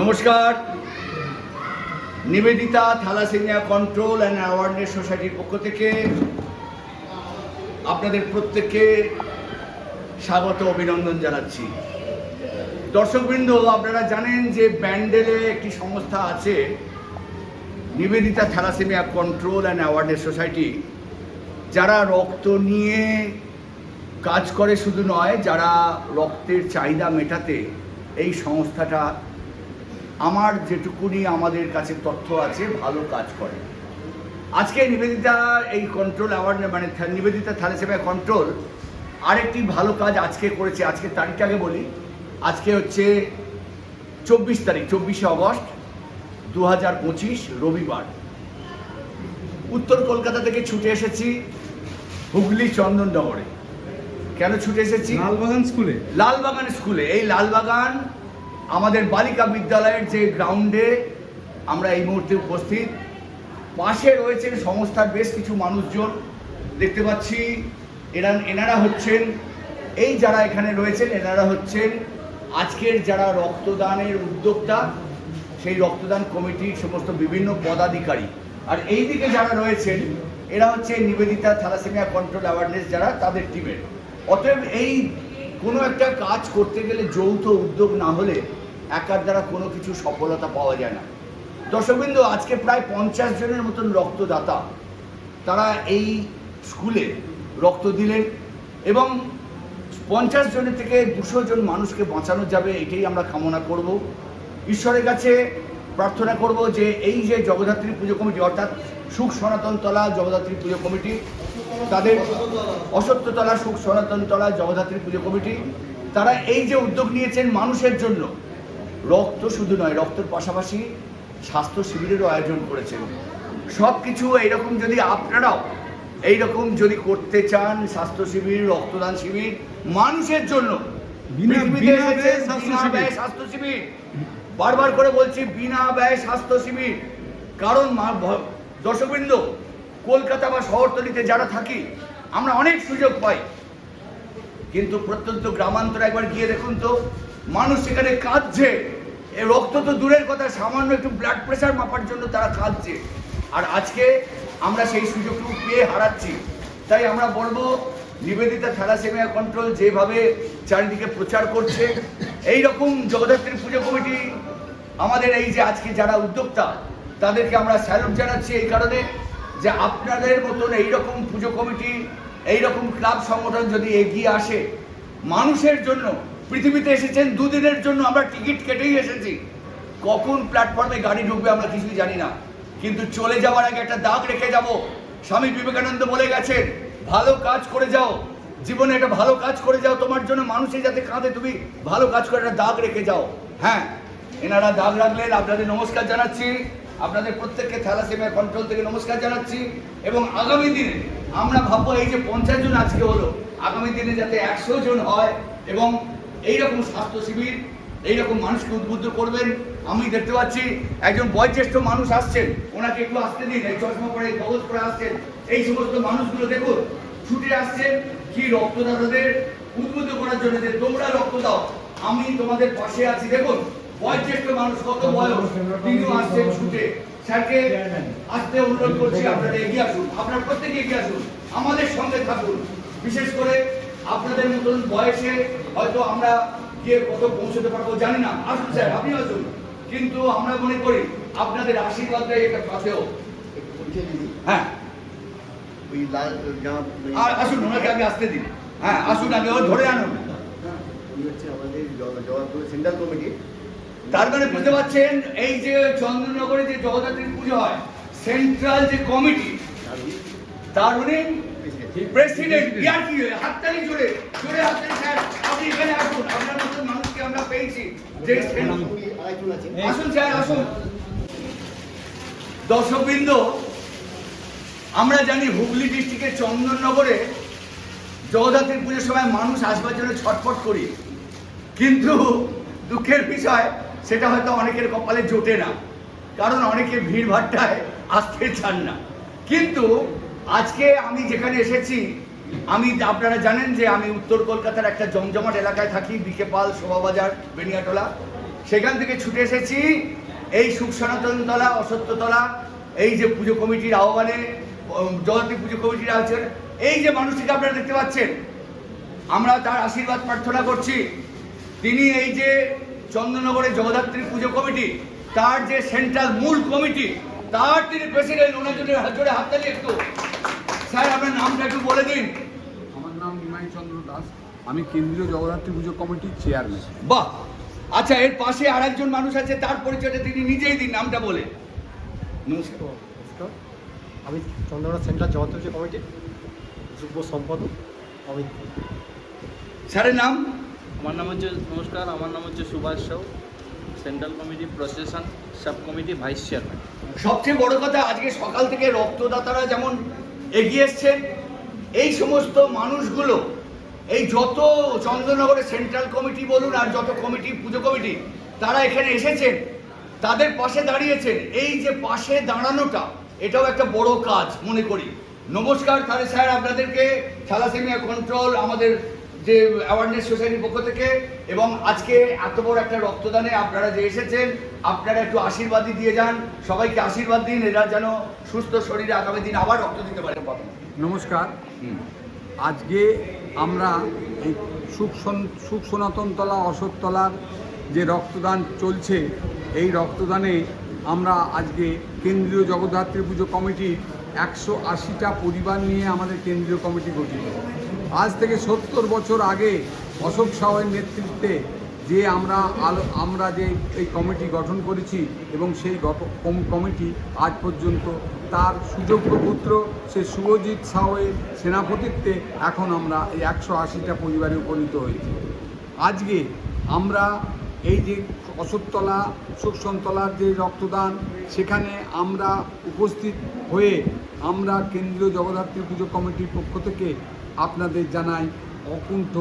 নমস্কার। Nivedita thalassemia control and awareness সোসাইটির পক্ষ থেকে আপনাদের প্রত্যেককে স্বাগত, অভিনন্দন জানাচ্ছি। দর্শকবৃন্দ, আপনারা জানেন যে ব্যান্ডেলে একটি সংস্থা আছে, Nivedita thalassemia control and awareness society. যারা রক্ত নিয়ে কাজ করে শুধু নয়, যারা রক্তের চাহিদা মেটাতে এই সংস্থাটা আমার যেটুকুনি আমাদের কাছে তথ্য আছে ভালো কাজ করে। আজকে নিবেদিতা এই কন্ট্রোল অ্যাওয়ারনেস মানে নিবেদিতা থ্যালাসেমিয়া কন্ট্রোল আরেকটি ভালো কাজ আজকে করেছে। আজকে তারিখটাকে বলি। আজকে হচ্ছে চব্বিশ তারিখ চব্বিশে অগস্ট দু হাজার পঁচিশ রবিবার। উত্তর কলকাতা থেকে ছুটে এসেছি হুগলি চন্দননগরে কেন ছুটে এসেছি? লালবাগান স্কুলে। লালবাগান স্কুলে। এই লালবাগান আমাদের বালিকা বিদ্যালয়ের যে গ্রাউন্ডে আমরা এই মুহূর্তে উপস্থিত। পাশে রয়েছেন সংস্থার বেশ কিছু মানুষজন। দেখতে পাচ্ছি, এরা, এনারা হচ্ছেন, এই যারা এখানে রয়েছেন, এনারা হচ্ছেন আজকের যারা রক্তদানের উদ্যোক্তা, সেই রক্তদান কমিটির সমস্ত বিভিন্ন পদাধিকারী। আর এই দিকে যারা রয়েছেন, এরা হচ্ছে নিবেদিতা থ্যালাসেমিয়া কন্ট্রোল অ্যাওয়ারনেস যারা, তাদের টিমের অতএব এই কোনো একটা কাজ করতে গেলে যৌথ উদ্যোগ না হলে একার দ্বারা কোনো কিছু সফলতা পাওয়া যায় না। দর্শকবৃন্দ, আজকে প্রায় পঞ্চাশ জনের মতন রক্তদাতা তারা এই স্কুলে রক্ত দিলেন এবং পঞ্চাশ জনের থেকে দুশো জন মানুষকে বাঁচানো যাবে এটাই আমরা কামনা করব। ঈশ্বরের কাছে প্রার্থনা করব যে এই যে জগদ্ধাত্রী পুজো কমিটি, অর্থাৎ সুখ সনাতন তলা জগদ্ধাত্রী পুজো কমিটি তাদের অসত্যতলা সুখ সনাতন তলা জগদ্ধাত্রী পুজো কমিটি তারা এই যে উদ্যোগ নিয়েছেন মানুষের জন্য রক্ত শুধু নয় রক্তের পাশাপাশি স্বাস্থ্য শিবিরেরও আয়োজন করেছেন। সব কিছু এইরকম যদি আপনারাও এইরকম যদি করতে চান স্বাস্থ্য শিবির রক্তদান শিবির মানুষের জন্য স্বাস্থ্য শিবির। বারবার করে বলছি বিনা ব্যয় স্বাস্থ্য শিবির। কারণ দর্শকবৃন্দ কলকাতা বা শহরতলিতে যারা থাকি, আমরা অনেক সুযোগ পাই। কিন্তু প্রত্যন্ত গ্রামান্তরে একবার গিয়ে দেখুন তো, মানুষ সেখানে কাঁদছে। এ রক্ত তো দূরের কথা, সামান্য একটু ব্লাড প্রেশার মাপার জন্য তারা কাঁদছে। আর আজকে আমরা সেই সুযোগটুকু পেয়ে হারাচ্ছি। তাই আমরা বলব, নিবেদিতা থ্যালাসেমিয়া কন্ট্রোল যেভাবে চারিদিকে প্রচার করছে এই রকম জগদ্ধাত্রী পুজো কমিটি আমাদের এই যে আজকে যারা উদ্যোক্তা, তাদেরকে আমরা স্যালুট জানাচ্ছি এই কারণে। যে আপনাদের মতন এইরকম পুজো কমিটি, এইরকম ক্লাব সংগঠন যদি এগিয়ে আসে, মানুষের জন্য, পৃথিবীতে এসেছেন দুদিনের জন্য আমরা টিকিট কেটেই এসেছি। কখন প্ল্যাটফর্মে গাড়ি ঢুকবে আমরা কিছুই জানি না। কিন্তু চলে যাওয়ার আগে একটা দাগ রেখে যাব। স্বামী বিবেকানন্দ বলে গেছেন, ভালো কাজ করে যাও, জীবনে একটা ভালো কাজ করে যাও, তোমার জন্য মানুষে যাতে কাঁদে, তুমি ভালো কাজ করে একটা দাগ রেখে যাও। হ্যাঁ এনারা দাগ রাখলেন, আপনাদের নমস্কার জানাচ্ছি। আপনাদের প্রত্যেককে থ্যালাসেমিয়া কন্ট্রোল থেকে নমস্কার জানাচ্ছি এবং আগামী দিনে আমরা ভাববো এই যে পঞ্চাশ জন আজকে হলো, আগামী দিনে যাতে একশো জন হয় এবং এইরকম স্বাস্থ্য শিবির, এইরকম মানুষকে উদ্বুদ্ধ করবেন। আমি দেখতে পাচ্ছি একজন বয়োজ্যেষ্ঠ মানুষ আসছেন, ওনাকে একটু আসতে দিন, এই চশমা পরে কাগজ পরে আসছেন। এই সমস্ত মানুষগুলো দেখুন, ছুটে আসছেন, কি রক্তদাতাদের উদ্বুদ্ধ করার জন্য যে তোমরা রক্ত দাও। আমি তোমাদের পাশে আছি, দেখুন। বয়োজ্যেষ্ঠ মানুষ কত বয়স? তিনিও আসছেন ছুটে। স্যারকে আসতে অনুরোধ করছি, আপনারা এগিয়ে আসুন। আপনারা প্রত্যেকে এগিয়ে আসুন। আমাদের সঙ্গে থাকুন। বিশেষ করে আপনাদের মতন বয়সে হয়তো আমরা গিয়ে কত পৌঁছতে পারব, জানি না। আসুন স্যার আপনি আসুন। কিন্তু আমরা মনে করি, আপনাদের আশীর্বাদটাই একটা পাশেও হ্যাঁ। আসুন, ওনাকে আগে আসতে দিন হ্যাঁ আসুন আগে ও ধরে আনুন। উনি হচ্ছে আমাদের জ- জগৎপুর সেন্ট্রাল কমিটি। তার মানে বুঝতে পারছেন এই যে চন্দ্রনগরে যে জগদ্ধাত্রী পুজো হয় সেন্ট্রাল যে কমিটি তার উনি প্রেসিডেন্ট ইয়ার কি হাততালি জোরে জোরে হাততালি স্যার আপনি এখানে আসুন আপনার মতো মানুষকে আমরা পেয়েছি যে আসুন স্যার আসুন। দর্শকবৃন্দ আমরা জানি হুগলি ডিস্ট্রিক্টের চন্দননগরে জগদ্ধাত্রী পুজোর সময় মানুষ আসবার জন্য ছটফট করি। কিন্তু দুঃখের বিষয় সেটা হয়তো অনেকের কপালে জোটে না, কারণ অনেকে ভিড় ভাট্টায় আসতে চান না। কিন্তু আজকে আমি যেখানে এসেছি, আমি আপনারা জানেন যে আমি উত্তর কলকাতার একটা জমজমাট এলাকায় থাকি বিকে পাল, শোভাবাজার, বেনিয়াটোলা। সেখান থেকে ছুটে এসেছি, এই সুখ সনাতনতলা অসত্যতলা এই যে পুজো কমিটির আহ্বানে জগতী পুজো কমিটির আছেন এই যে মানুষটিকে আপনারা দেখতে পাচ্ছেন, আমরা তার আশীর্বাদ প্রার্থনা করছি। তিনি এই যে চন্দ্রনগরের জগদ্ধাত্রী পুজো কমিটি তার যে সেন্ট্রাল মূল কমিটি তার তিনি প্রেসিডেন্ট ওনার জন্য হাত জোড়ে হাততালি একটু স্যার আপনার নামটা একটু বলে দিন। আমার নাম নিমাই চন্দ্র দাস। আমি কেন্দ্রীয় জগদ্ধাত্রী পুজো কমিটির চেয়ারম্যান বাহ! আচ্ছা এর পাশে আর একজন মানুষ আছে তার পরিচয়টা তিনি নিজেই দিন নামটা বলে। নমস্কার। নমস্কার। আমি চন্দ্রকোনা সেন্ট্রাল জগৎপুজো কমিটির যুগ্ম সম্পাদক অমিত স্যারের নাম? আমার নাম হচ্ছে নমস্কার, আমার নাম হচ্ছে Subhash Shaw central committee procession sub committee vice chairman সবচেয়ে বড় কথা, আজকে সকাল থেকে রক্তদাতারা যেমন এগিয়ে এসছেন, এই সমস্ত মানুষগুলো, এই যত চন্দ্রনগরের সেন্ট্রাল কমিটি বলুন আর যত কমিটি পুজো কমিটি তারা এখানে এসেছেন, তাদের পাশে দাঁড়িয়েছেন। এই যে পাশে দাঁড়ানোটা, এটাও একটা বড় কাজ মনে করি। নমস্কার তাহলে স্যার, আপনাদেরকে থ্যালাসেমিয়া কন্ট্রোল আমাদের যে অ্যাওয়ারনেস সোসাইটির পক্ষ থেকে এবং আজকে এত বড় একটা রক্তদানে আপনারা যে এসেছেন আপনারা একটু আশীর্বাদই দিয়ে যান সবাইকে আশীর্বাদ দিন এরা যেন সুস্থ শরীরে আগামী দিন আবার রক্ত দিতে পারে। নমস্কার। আজকে আমরা এই সুখ সুখ সনাতনতলা অশোকতলার যে রক্তদান চলছে এই রক্তদানে আমরা আজকে কেন্দ্রীয় জগদ্ধাত্রী পুজো কমিটির একশো আশিটা পরিবার নিয়ে আমাদের কেন্দ্রীয় কমিটি গঠিত। আজ থেকে সত্তর বছর আগে অশোক সাহের নেতৃত্বে যে আমরা আলো, আমরা যে এই কমিটি গঠন করেছি এবং সেই কমিটি আজ পর্যন্ত তার সুযোগ্য পুত্র, সে শুভজিৎ সাহের সেনাপতিত্বে এখন আমরা এই একশো আশিটা পরিবারে উপনীত হয়েছি। আজকে আমরা এই যে অশোকতলা সুখসনতলার যে রক্তদান, সেখানে আমরা উপস্থিত হয়ে আমরা কেন্দ্রীয় জগদ্ধাত্রী পুজো কমিটির পক্ষ থেকে আপনাদের জানাই অকুণ্ঠ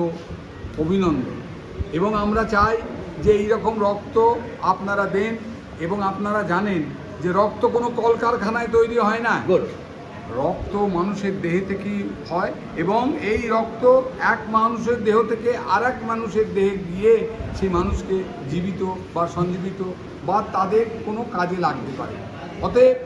অভিনন্দন। এবং আমরা চাই যে এই রকম রক্ত আপনারা দেন এবং আপনারা জানেন যে রক্ত কোনো কলকারখানায় তৈরি হয় না। রক্ত মানুষের দেহে থেকেই হয় এবং এই রক্ত এক মানুষের দেহ থেকে আর এক মানুষের দেহে গিয়ে সেই মানুষকে জীবিত বা সঞ্জীবিত বা তাদের কোনো কাজে লাগতে পারে। অতএব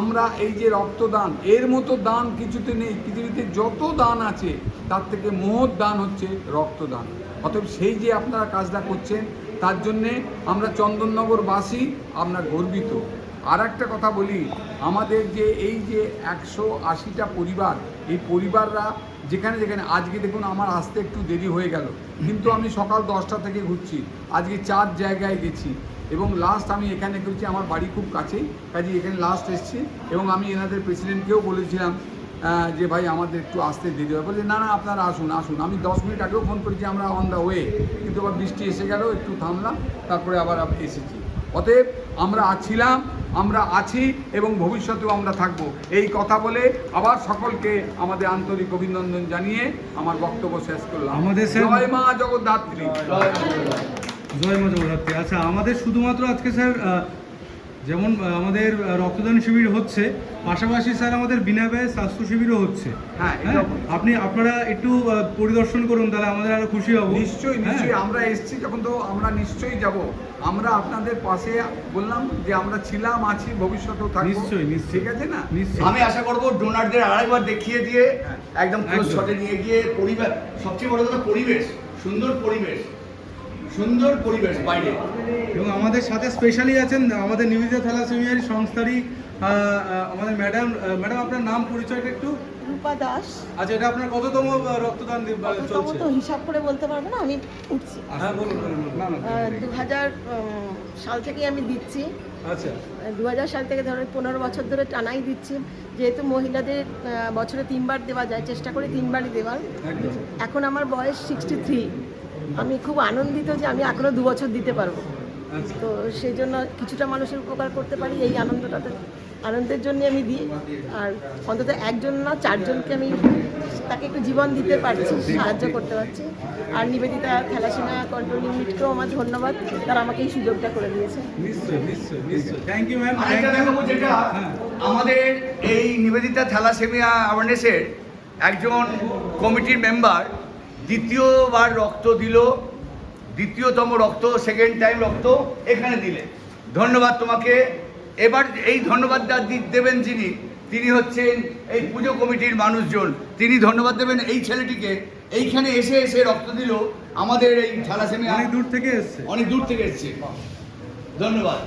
আমরা এই যে রক্তদান, এর মতো দান কিছুতে নেই। পৃথিবীতে যত দান আছে, তার থেকে মহৎ দান হচ্ছে রক্তদান। অতএব সেই যে আপনারা কাজটা করছেন, তার জন্যে আমরা চন্দননগরবাসী, আমরা গর্বিত। আর একটা কথা বলি, আমাদের যে এই যে একশো আশিটা পরিবার, এই পরিবাররা যেখানে যেখানে, আজকে দেখুন আমার আসতে একটু দেরি হয়ে গেল। কিন্তু আমি সকাল দশটা থেকে ঘুরছি, আজকে চার জায়গায় গেছি এবং লাস্ট আমি এখানে করছি, আমার বাড়ি খুব কাছেই, কাজে এখানে লাস্ট এসেছি এবং আমি এনাদের প্রেসিডেন্টকেও বলেছিলাম যে ভাই আমাদের একটু আসতে দেরি হবে। বলে, না না, আপনারা আসুন আসুন। আমি দশ মিনিট আগেও ফোন করেছি, আমরা অন দ্য ওয়ে কিন্তু আবার বৃষ্টি এসে গেল, একটু থামলাম, তারপরে আবার আব- এসেছি। অতএব আমরা ছিলাম আমরা আছি এবং ভবিষ্যতেও আমরা থাকব। এই কথা বলে আবার সকলকে আমাদের আন্তরিক অভিনন্দন জানিয়ে আমার বক্তব্য শেষ করলাম। আমাদের জয় মা জগদ্ধাত্রী। জয় মা জগদ্ধাত্রী। আচ্ছা আমাদের শুধুমাত্র আজকে স্যার যেমন আমাদের রক্তদান শিবির হচ্ছে পাশাপাশি স্যার আমাদের বিনা ব্যয় স্বাস্থ্য শিবিরও হচ্ছে। হ্যাঁ, হ্যাঁ? আপনি আপনারা একটু পরিদর্শন করুন তাহলে আমাদের আরও খুশি হব। নিশ্চয়ই হ্যাঁ? নিশ্চয়ই আমরা এসেছি যখন তো আমরা নিশ্চয়ই যাব। আমরা আপনাদের পাশে বললাম যে আমরা ছিলাম আছি ভবিষ্যতেও থাকব। নিশ্চয়ই, নিশ্চয়ই। ঠিক আছে না? নিশ্চয়ই। আমি আশা করব ডোনারদের আড়াইবার দেখিয়ে দিয়ে একদম ক্লোজ শটে নিয়ে গিয়ে পরিবার সবচেয়ে বড় কথা পরিবেশ সুন্দর পরিবেশ। সুন্দর পরিবেশ বাইরে। এবং আমাদের সাথে স্পেশালি আছেন আমাদের নিবেদিতা থ্যালাসেমিয়ারি সংস্থারই আমাদের ম্যাডাম ম্যাডাম আপনার নাম পরিচয়টা একটু? রূপা দাস। আচ্ছা এটা আপনার কততম রক্তদান চলছে তো হিসাব করে বলতে পারব না আমি উঠছি। হ্যাঁ বলুন। না না দু হাজার সাল থেকেই আমি দিচ্ছি। আচ্ছা। দু হাজার সাল থেকে ধরো পনেরো বছর ধরে টানাই দিচ্ছি। যেহেতু মহিলাদের বছরে তিনবার দেওয়া যায় চেষ্টা করি তিনবারই দেওয়ার। এখন আমার বয়স সিক্সটি থ্রি আমি খুব আনন্দিত যে আমি এখনও দু বছর দিতে পারব। তো সেই জন্য কিছুটা মানুষের উপকার করতে পারি এই আনন্দটাতে। আনন্দের জন্য আমি দিই আর অন্তত একজন না চারজনকে আমি তাকে একটু জীবন দিতে পারছি সাহায্য করতে পারছি। আর নিবেদিতা থ্যালাসেমিয়া কন্ট্রোল ইউনিটকেও আমার ধন্যবাদ তারা আমাকে এই সুযোগটা করে দিয়েছে। হ্যাঁ। আমাদের এই নিবেদিতা থ্যালাসেমিয়া অ্যাওয়ারনেসের একজন কমিটির মেম্বার দ্বিতীয়বার রক্ত দিল দ্বিতীয়তম রক্ত সেকেন্ড টাইম রক্ত এখানে দিলে। ধন্যবাদ তোমাকে। এবার এই ধন্যবাদটা দেবেন যিনি তিনি হচ্ছেন এই পুজো কমিটির মানুষজন। তিনি ধন্যবাদ দেবেন এই ছেলেটিকে। এইখানে এসে এসে রক্ত দিল আমাদের এই থ্যালাসেমিয়া অনেক দূর থেকে এসছে। অনেক দূর থেকে এসছে। ধন্যবাদ।